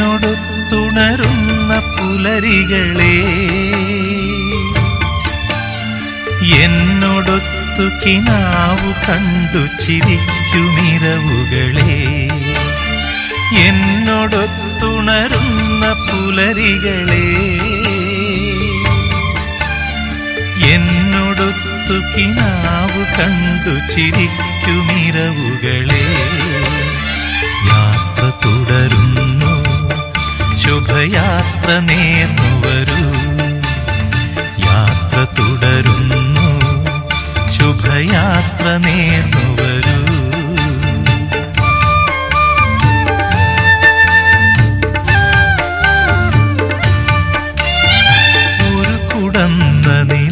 എന്നോടൊത്തുണരുന്ന പുലരികളെ എന്നൊടുത്തു കിനാവു കണ്ടു ചിരിക്കുമിരവുകളെ എന്നൊടുത്തുണരുന്ന പുലരികളെ എന്നൊടുത്തു കിനാവു കണ്ടു ചിരിക്കുമിരവുകളെ ശുഭയാത്ര നേർന്നു വരൂ. യാത്ര തുടരുന്നു. ശുഭയാത്ര നേർന്നു വരൂ. ഒരു കുടന്ന നീ